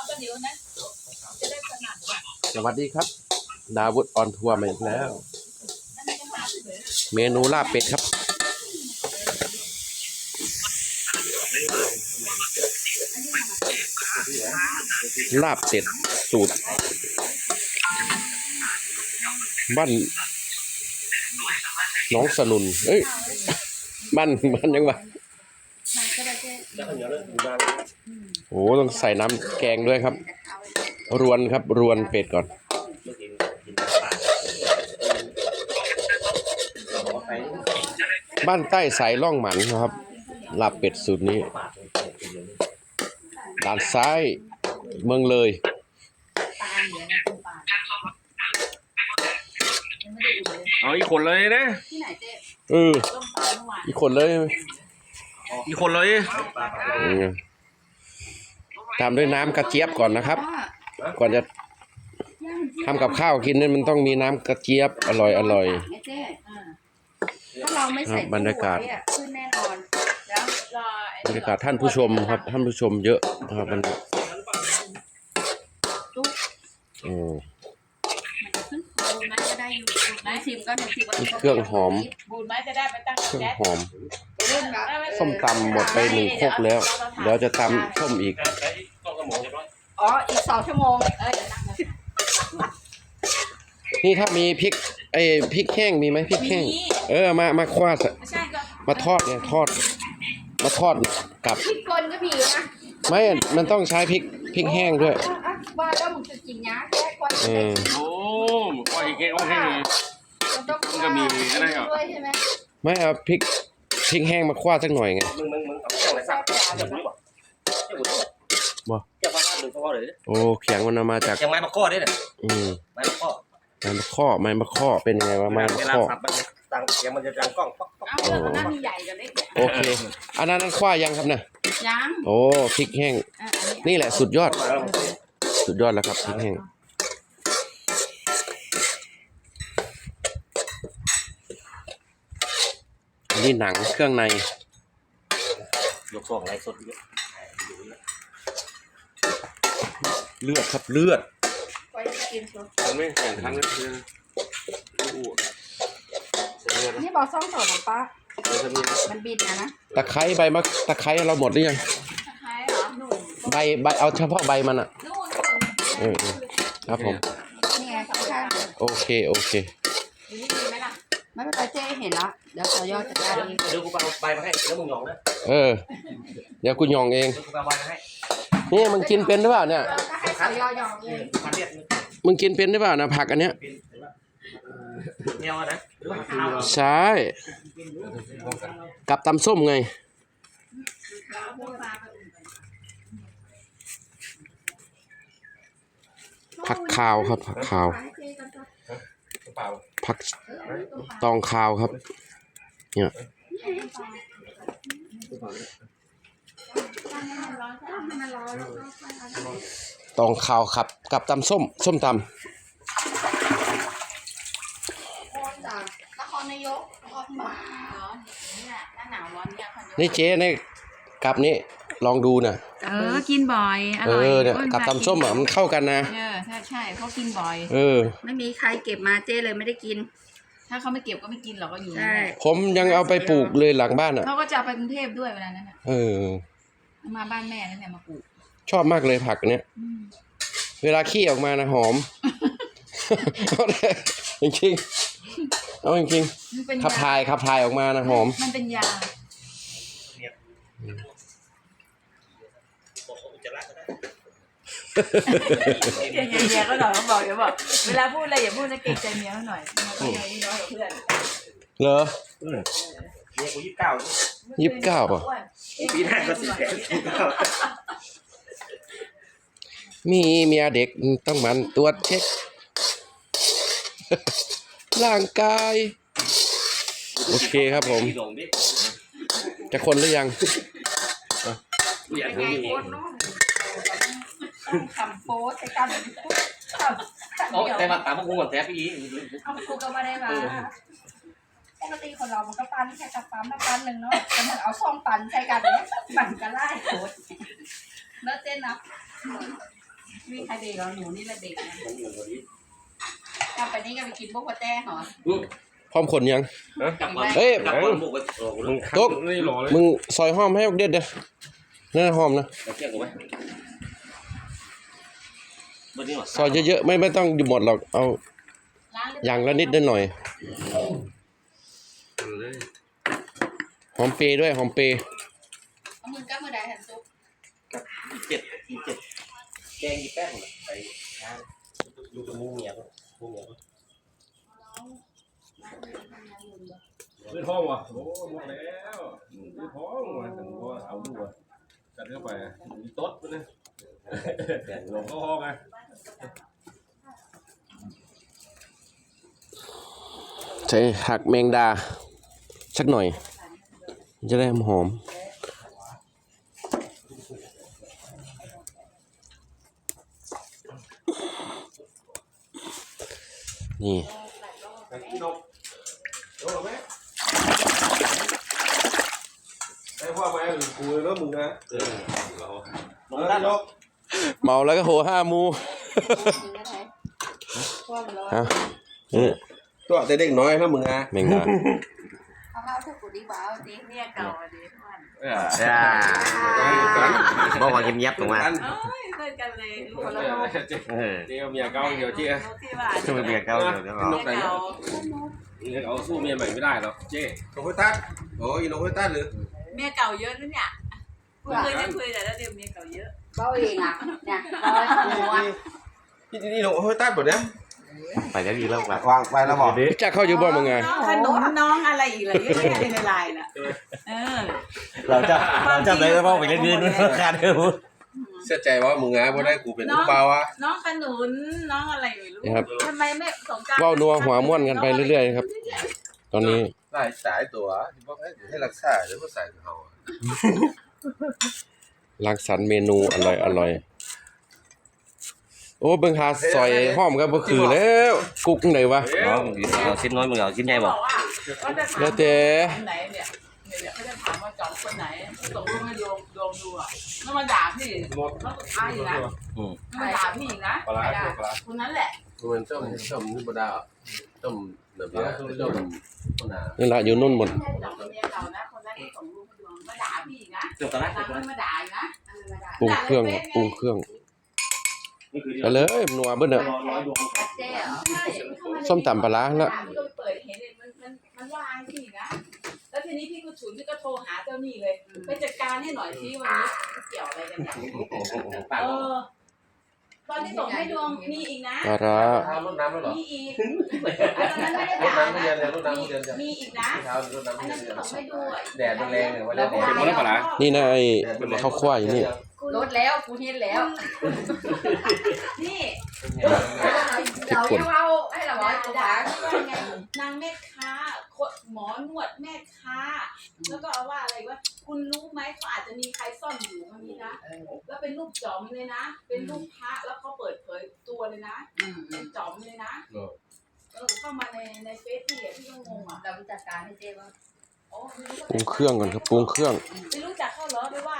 เอากระเดียวนะจะได้ถนัดว่ะสวัสดีครับ ดาวุฒออนทัวร์มาอีกแล้ว นั่นจะหาเฉยเมนูลาบเป็ดครับ ลาบเป็ดสูตร บ้านหน้องสนุน เอ้ยบ้านบ้านยังวะ โอ้ต้องใส่น้ำแกงด้วยครับ รวนครับรวนเป็ดก่อนบ้านใต้สายล่องหมันนะครับลาบเป็ดสูตรนี้ด้านซ้ายเมืองเลยปลาเหลือนะคุณปลายังไม่ได้อุ่นเลยเอาอีกคนเลยนะที่ไหนเจ๊เออต้มปลาเมื่อวานอีกคนเลย อีกคนเลยอืมตามด้วยน้ำกระเจี๊ยบก่อนนะครับ ก่อนจะทำกับข้าวกินเนี่ยมันต้องมีน้ำกระเจี๊ยบอร่อยอร่อยไงเจ๊อ่าถ้าเราไม่ใส่ครับบรรยากาศตู้ไว้อะขึ้นแน่นอนแล้วรอไอ้บรรยากาศท่านผู้ชมครับ ท่านผู้ชมเยอะนะครับมันอืมมันจะขึ้นโคนมันจะได้อยู่ไหนชิมก็หนึ่งชิมก็มีเครื่องหอมบูดไหมจะได้ไปตั้งเครื่องแก๊สหอมเริ่มแบบ ส้มตำหมดไปหนึ่งครกแล้ว เดี๋ยวจะตำส้มอีก อ๋อ อีกสองชั่วโมง เอ้ยเดี๋ยวตั้งเลยนี่ถ้ามีพริกไอ้พริกแห้งมีไหมพริกแห้ง เออมามาคว้าสไม่ใช่ก็มาทอดเนี่ยทอด มาทอดกับพริกกลก็มีนะไม่มันต้องใช้พริกพริกแห้งด้วยอะอะว่าแล้วมึงจะกินยาแก้ควายเออโอ้ก็อีกแค่โอเคมันต้องมันก็มีก็ได้เหรอด้วยใช่ไหมไม่เอาพริก พริกแห้งมาคว้าสักหน่อยไงมึงมึงมึงเอาเจ้าไหนสักเจ้าบุญบ่เจ้าบุญบ่เจ้าฟ้าหนึ่งพ่อเลยโอ้เขียงมันเอามาจากเชียงไม้มาข้อได้เนี่ยอืมไม้มาข้อไม้มะข้อไม้มะข้อเป็นยังไงวะไม้มะเวลาข้อสับมันดังเสียงมันจะดังกล้องป๊อกป๊อกเอาเรื่องมันน่ามีใหญ่กับเล็กเนี่ยโอเคอันนั้นนั้นคว้ายังครับเนี่ยยังโอ้พริกแห้ง นี่แหละสุดยอด สุดยอดแล้วครับพริกแห้ง นนี้หนังเครื่องใน ยกสองไรสดเยอะเลือดครับเลือดไว้กินตัวมันไม่แข่งขันกันเลยนี่บอกซ่องสดของป้าเดี๋ยวจะมีมันบินนะนะตะไคร้ใบมะตะไคร้เราหมดหรือยังคล้ายเหรอหนุ่มใบใบเอาเฉพาะใบมันอะนู่นเออเออครับผมนี่ไงข้างโอเคโอเค อยู่นี่มีไหมล่ะ ๆ ไม่เป็นไรเจ๊เห็นละเดี๋ยวต่อยอดจัดการเองเดี๋ยวกูเอาใบมาให้แล้วมึงหยองนะเออ เดี๋ยวกูยองเอง เดี๋ยวกูเอาใบมาให้นี่มึงกินเป็นหรือเปล่าเนี่ยเราก็ให้ต่อยอดยองเองพันเดียดมึงกินเป็นหรือเปล่านะผักอันเนี้ยเงี้ยวนะหรือว่าข้าวใช่ กับตำส้มไง ผักขาวครับผักขาวเปล่าผัก ตองขาวครับ เนี่ยตองขาวครับ กับตำส้ม ส้มตจากนครนายกนครบาลร้อนนี่แหละหน้าหนาวร้อนเนี่ยคนำนี่เจ๊เนี่ยกับนี่ลองดูนะเออ กินบ่อยอเอร่อยอเนี่ยกับตำส้มอะมันเข้ากันนะ เออ ใช่ใช่เขากินบ่อย เออ ไม่มีใครเก็บมาเจ๊เลยไม่ได้กิน ถ้าเขาไม่เก็บก็ไม่กินหรอกก็อยู่ใช่ ผมยังเอาไปปลูกเลยหลังบ้านอะ เขาก็จะเอาไปกรุงเทพด้วยเวลานั้นน่ะเออเอามาบ้านแม่นั่นแหละมาปลูกชอบมากเลยผักอันเนี้ยอืมเวลาขี้ออกมานะหอมจริงๆเอาจริงมันเป็นๆขับยาถ่ายขับถ่ายออกมานะหอม มันเป็นยา บอกอุจจาระก็ได้ เก่งใจเมียก็หน่อยเขาบอกอย่าบอกเวลาพูดอะไรอย่าพูดนะเก่งใจเมียเขาหน่อยมันก็ยังน้อยกว่าเพื่อนเหรอเนี่ยกูยี่สิบเก้ายี่สิบเก้าอะอ้วนปีหน้าก็สิบแปดมีเมียเด็กต้องหมันตรวจเช็ค ร่างกาย โอเคครับผมลงดิจะคนหรือยังกูอยากเป็นรู้ไงนี่โคตรน้องทำโป๊ใช้กันทำโอ้แต่มาตามพวกกูหมดแท้พี่อีเอากูก็ไม่ได้มาปกติคนเรามันก็ปันแค่กับปั๊มมาปันหนึ่งเนาะแต่มันเอาซองปันใช้กันเนี่ยปั่นกันไล่โคตรแล้วเจ๊นับมีใครเด็กเหรอหนูนี่แหละเด็กนะกลับไปนี่ก็ไปกินพวกกระแต้เหรอพร้อมคนยังกลับมาเฮ้ยกลับมาบุกไปโอ้โหมึงคัดตุ๊ก นี่หล่อเลยมึงซอยห้อมให้เด็ดเด้อนั่นนะห้อมนะ เที่ยงกูไหม เบอร์นี้หรอซอยเยอะๆไม่ไม่ต้องหมดหรอกเอาล้างเรียบร้อย่างละนิดนิดหน่อยเออเลยหอมเปรย์ด้วยหอมเปรย์เอามือกับมือใดหันซุปเจ็ดทีเจ็ดแกงยี่แป้งไปดูกับมูเมียมูเมียไม่ท้องว่ะโอ้หมดแล้วไม่ท้องว่ะถึงว่าเอาดูว่ะจัดเข้าไปมีต๊ดด้วยนะ หลงเข้าห้องไงใช้หักแมงดา สักหน่อย จะได้หอมนี่พี่นกโอ้แม่ไอ้พ่อแม่กูเลยแล้วมึงนะเออเราลงด้านนกเมาแล้วก็โหห้ามูมือได้พวกมันร้อนฮะเออตัวแต่เด็กน้อยนะมึงอะแมงดาเอาข้าวทุกคนดีกว่าเอาดิเมียเก่าอะดิมันเออบอกว่าเงียบๆตรงมาเอ้ยเพื่อนกันเลยรู้คนละโลกเออเดี๋ยวเมียเก่าเดี๋ยวเจ๊ที่ว่าช่วยเมียเก่าเดี๋ยวนกไหนเก่านี่เอาสู้เมียใหม่ไม่ได้หรอกเจ๊นกห้วยตัดโอ้ยนกห้วยตัดหรือเมียเก่าเยอะนะเนี่ยเคยได้คุยแต่แล้วเดี๋ยวเมียเก่าเยอะ เบ้าเองอะเนี่ยร้อยหัวนี่นี่นกห้วยตัดหมดเนี่ยไปแล้วดีแล้วแบบวางไปแล้วบอกรู้จักเข้าอยู่บ่มึงไงน้องขนมน้องอะไรอีกเหรอเยอะแยะในไลน์น่ะเออเราจะเราจะไปแล้วไปเล่นเงินขาดเดิมเสียใจว่ามึงอะบ่ได้กูเป็นลูกเบาอะน้องขนุนน้องอะไรไม่รู้นี่ครับทำไมไม่สงกรารเว้านัวหัวม่วนกันไปเรื่อยๆครับ ตอนนี้หลายสายตัวที่บอกให้รักษาหรือว่าใส่เขา รังสรรค์เมนูอร่อยอร่อยโอ้เบิ่งหาซอยห้อมก็บ่คือแล้วกุ๊กไหนวะน้องเอาชิ้นน้อยมึงเอาชิ้นใหญ่บบออกกว่าเขาจะถามแล้วแต่คนไหนเนี่ยเนี่ยเขาจะถามว่าจอมคนไหนส่งรูปให้โยมโยมดูอะแล้วมาด่าพี่แล้วสุดท้ายอีกนะมาด่าพี่อีกนะปลาไม่ได้ปลาคนนั้นแหละมันต้มต้มนี่บ่ได้ต้มแบบนี้ต้มต้มนานี่ละอยู่นู่นหมดจอมเป็นเมียเก่านะคนนั้นที่ส่งรูปให้ดู มาด่าพี่อีกนะจบตอนแรกด่าไม่มาด่าอีกนะปรุงเครื่องปรุงเครื่องนี่คือไปเลยนัวเบิ่นน่ะร้อยดวงเจ๊เหรอใช่ส้มตำปลาร้าแล้วพี่ก็เปิดเห็นเลยมันมันมันวางพี่นะ แล้วทีนี้พี่ก็ฉุนพี่ก็โทรหาเจ้าหนี้เลย ไปจัดการให้หน่อยที่วันนี้เกี่ยวอะไรกันเนี่ยเออ ตอนที่ส่งให้ดวงมีอีกนะ ปลาร้าเท้ารดน้ำแล้วหรอมีอีกอันนั้นไม่ได้รดด่าน้ำเรียนเลยรดน้ำเรียนมีอีกนะเท้ารดน้ำอันเรียนั้นนที่ส่งให้ดูอะแดดมันแรงเนี่ยวันนี้เป็นมะละกอนี่นะไอ้ข้าวควายนี่ ลดแล้วกูเห็นแล้วนี่เรายังเอาให้เราด่าไว้ตัวด่าขาที่ว่าไงนางแม่ค้าคนหมอนวดแม่ค้า แล้วก็เอาว่าอะไรว่าคุณรู้ไหมเขาอาจจะมีใครซ่อนอยู่มันนี้นะแล้วเป็นรูปจอมเลยนะ เป็นรูปพระแล้วเขาเปิดเผยตัวเลยนะเป็นจอมเลยนะเออเข้ามาในในเฟซที่อะพี่ก็งงอะเราจัดการให้เจ๊ว่าโอ้ไม่รู้ปรุงเครื่องก่อนครับปรุงเครื่องไม่รู้จักเขาเหรอไปว่าเขา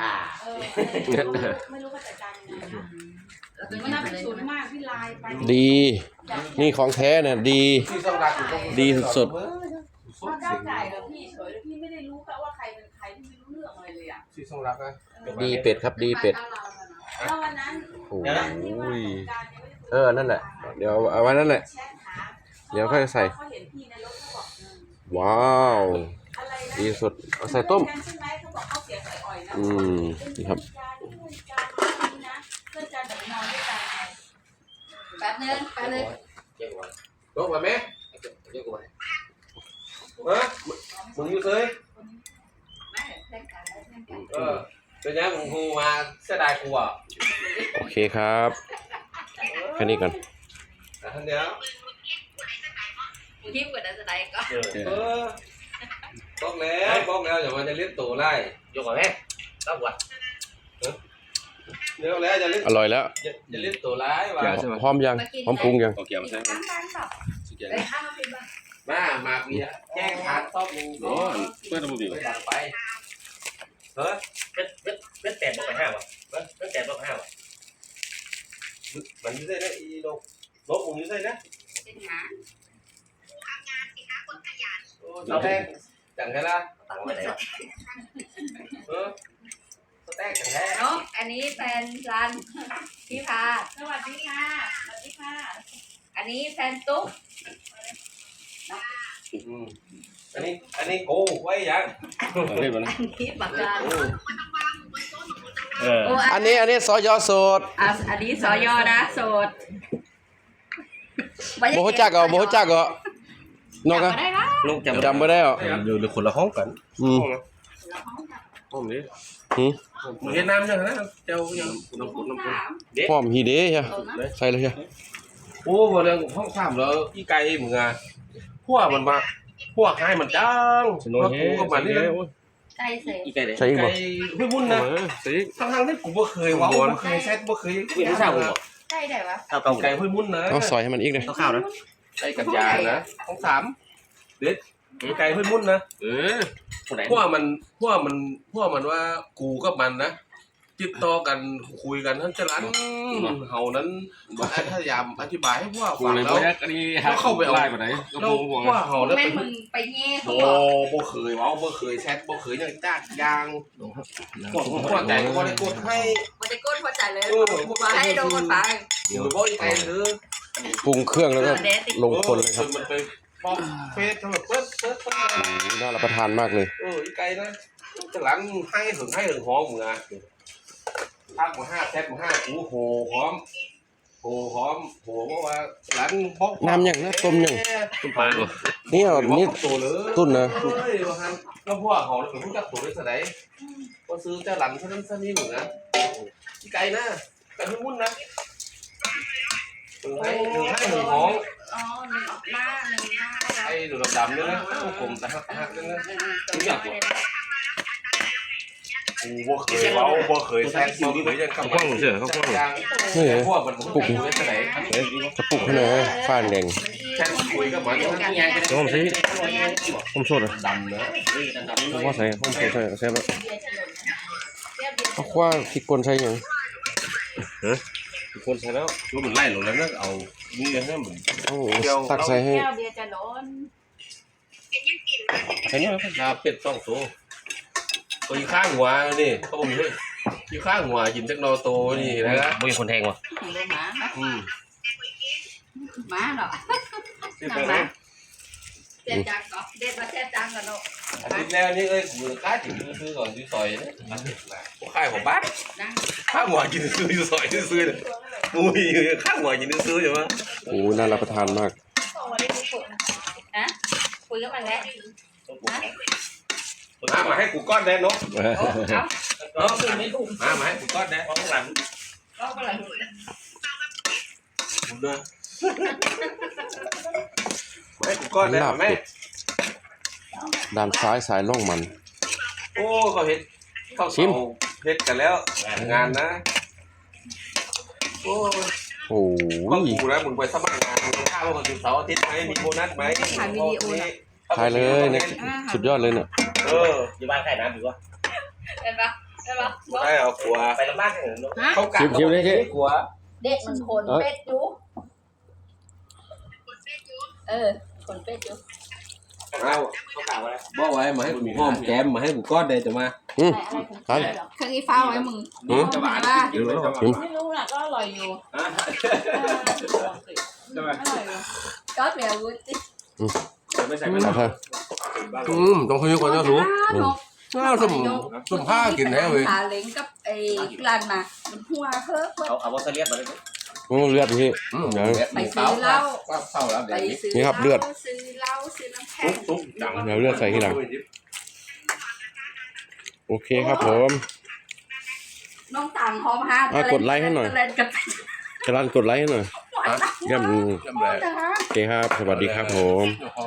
อ่า เออไม่รู้ไม่รู้เขาจัดการยังไงนะมันน่าเป็นศูนย์มากที่ไลน์ไปดีนี่ของแท้เนี่ยดี ที่ต้องรักดีสุดว่าก้าวไก่เหรอพี่เฉยแล้วพี่ไม่ได้รู้ว่าใครเป็นใครพี่ไม่รู้เรื่องอะไรเลยอะที่ต้องรักนะดีเป็ดครับดีเป็ดแล้ววันนั้นโอ้วันนั้นที่ว่ายสงกรานต์ยังไม่ได้คุยเออนั่นแหละ เดี๋ยวเอาไว้นั่นแหละ แชทหาเดี๋ยวค่อยใส่ เขาเห็นพี่ในรถเขาบอกอืมว้าว อะไรนะ ดีสุดเอาใส่ต้ม ใช่ไหมเขาบอกเขาเสียใส่ อืมนี่ครับแบบนอนด้วยกันไงแป๊บนึงแป๊บนึงลงมาไหมเออมึงอยู่เลยแม่แข่งกันแข่งกันเออเป็นยังมึงกูมาเสียดายกูอะโอเคครับแค่นี้ก่อนแต่ท่านเดียวกูยิ้มกว่านั้นจะได้ก็เออ บอกแล้วบอกแล้วอย่ามาจะเล่นตัวไล่ยกก่อนแม่ต้องวัดเดี๋ยวแล้วจะเล่นอร่อยแล้วจะเล่นตัวร้ายว่ะพร้อมยังพร้อมปรุงยังโอเคใช่ไหมข้างบ้านเปล่าสุดยอดไปข้างเป็นบ้านมามาเมียแจ้งทางซ่อมมึงโอ้เพื่อนระบุดิไปดังไปเป็นเป็นเป็นแปดบอกไปห้าวะเป็นแปดบอกไปห้าวะมันอยู่ได้นะอีนกนกมึงอยู่ได้นะเป็นหมาเราแป้งจังแค่ละเออสแต็กจังแค่เนาะอันนี้แฟนรันพี่พา สวัสดีค่ะ สวัสดีค่ะ อันนี้แฟนตุ๊กอันนี้อันนี้กูไว้ยังเอาเรียบร้อยนะอันนี้บักรันเออโอ้อันนี้อันนี้ซอยอโสดอะอันนี้สอยอนะโสดโบฮจักเหรอโบฮจักเหรอ นกอะจำได้ปะลงจำจำไม่ได้เหรออยู่ในคนละห้องกันอืมห้องนี้หืมมึงเห็นน้ำยังนะเจ้ายังน้ำปุ่นน้ำปุ่นสามหอมฮีเด้ใช่โสดนะใส่เลยใช่โอ้บ่เรื่องห้องสามแล้วอีไก่มึงอะพวกมันมาพวกให้มันจังสโนว์เฮกูกับมันนี่นะใกล้เสร็จอีไก่เลยใส่อีกบ่ไก่ไม่วุ่นนะสิทั้งๆที่กูบ่เคยเว้าบ่เคยแซดบ่เคยไม่ทราบผมบอกใกล้ได้ปะข้าวเก่าไก่ห้วยมุ่นนะเอาซอยให้มันอีกเลยข้าวๆนะ ไก่กับยานะห้องสามเด็ดไก่ห้วยมุ่นนะเออคนไหนพวกมันพวกมันพวกมันว่ากูกับมันนะติดต่อกันคุยกันท่านจะรันเฮานั้นบ่พยายามอธิบายให้พวกกูฟังเลยแล้บ่วอยากอันนี้หาเข้าไปเอาไล่มาไหนก็แล้วบ่ห่วงพวกเฮานั้นแม่เป็นมึงไปแง่เขาโอ้บอกบ่เคยเว้าบ่เคยแชทบ่เคยหยังจ้ากยางพวกพวกใจก็บ่ได้กดให้มันจะก้นพอจ่ายเลยเออพวกมาให้โดนไปเดี๋ยวบ่อีไก่เด้อ ปรุงเครื่องแล้วก็เดติลงคนเลยครับมันไปป้อมเฟซทำแบบเปิ้ลเปิ้ลเปิ้ลโอ้โหน่ารับประทานมากเลย เอออีไก่นะจะหลังให้ถึงให้ถึงหอมมึงอะทักมาห้าแชทมาห้ากูโหหอมโหหอมโหเพราะว่าหลังบอกน้ำยังนะต้มยังต้นปลาบ่นี่เอานี่ตัวเลยตุ้นนะเฮ้ยว่าฮันแล้วพวกเขาเป็นผู้จับตัวได้สดายก็ซื้อเจ้าหลังเท่านั้นเท่านี้หนึ่งนะอีไก่นะแต่ไม่มุ่นนะ ถึงให้ถึงให้ถึงหอมอ๋อหนึ่งหน้าหนึ่งหน้าได้ไอ้ดูดำๆเนี่ยนะพวกผมแต่ฮักฮักเนี่ยนะรู้จักเลยนะกูบ่เคยเว้าบ่เคยแซงบ่เคยยังคำข้าวเสือข้าวข้าวนี่ไงพวกมันปลุกอยู่ได้ไหนจะปลุกให้หน่อยฟ้าแดงแค่คุยกับมันนี่ไงจะได้ผมสิผมสดอะดำนะดำๆผมน้อยว่าใส่ผมใส่ใส่ใส่แล้วเอาคว้าพริกป่นใส่ยัง คนใส่แล้วรู้มันไล่ลงแล้วนะเอานี่ให้มันโอ้โหตักใส่ให้แก้วเดียวจะร้อนใส่เนี่ยลาเป็ดสองตัวตัวอีข้างหัวนี่ต้มด้วยอีข้างหัวกินจักนอโตนี่นะบ่มีคนแทงว่ะของลูกหมาอืมหมาเหรอที่เป็นนะเจ็ดจังก่อนเด็ดมาเจ็ดจังก่อนลูก อาทิตย์แล้วนี่เอ้ยกูค้าจิ๋วซื้อก่อนซื้อซอยนะกูขายของบ้านนั่งข้างหัวกินซื้ออยู่ซอยซื้อเลยมุ้ยข้างหัวกินซื้ออยู่มั้งโอ้โหน่ารับประทานมากฮะคุยกับมันแล้วมามาให้กูก้อนแดนเนาะโอ้เอาเนาะมามาให้กูก้อนแดนของหลังก็กำลังกูเด้อมาให้กูก้อนแดนแม่ ด้านซ้ายสายล่องมัน โอ้เขาเฮ็ดเขาชิมเฮ็ดกันแล้วงานนะโอ้โอ้ก็ยกูนะมึงไปสมัครงานมึงข้าววันศุกร์เสาร์อาทิตย์ไหมมีโบนัสไหมทายเลยเนี่ย สุดยอดเลยเนี่ย เอออยู่บ้านใกล้น้ำอยู่วะเห็นปะเห็นปะได้เอากลัวไปลำบ้านกันเนาะเขากัดชิมๆเลยเจ๊กลัวเด็กมันขนเป็ดจุเออขนเป็ดจุเอา เขากล่าวว่าบอกไว้มาให้กูหอมแก้มมาให้กูก้อนเดยวจะมาอืมอะไรของเครื่องอีฟ้าไว้มึงอืม จะหวานเดี๋ยวเราไม่รู้นะก็อร่อยอยู่ใช่ไหมอร่อยอยู่ก็เดี๋ยววุ้ยไม่ใส่เอาเถอะอืมต้องคุยกันเจ้าสูอืมอ้าสมสมผ้ากินแล้เว้ยขาเล้งกับไอ้ร้านมามันหัวเพิ่มเพิ่มเอาเอาวอสเลียบมาเลย โอ้เลือดพี่อืมเดี๋ยว ไปซื้อเหล้าเศร้าแล้วไปเดี๋ยวนี้ซื้อนี่ครับเลือด ซื้อเหล้าซื้อน้ำแข็ตุ๊งกตุ๊กดังเดี๋ยวเลือดใส่ทีหลัง โอเคครับผม น้องต่างหอมห้าอะกดไลค์ให้หน่อย เล่นกันกระดานกดไลค์ให้หน่อยหวานนะย่ำจำเลยนะโอเคครับ สวัสดีครับผม โอ้โห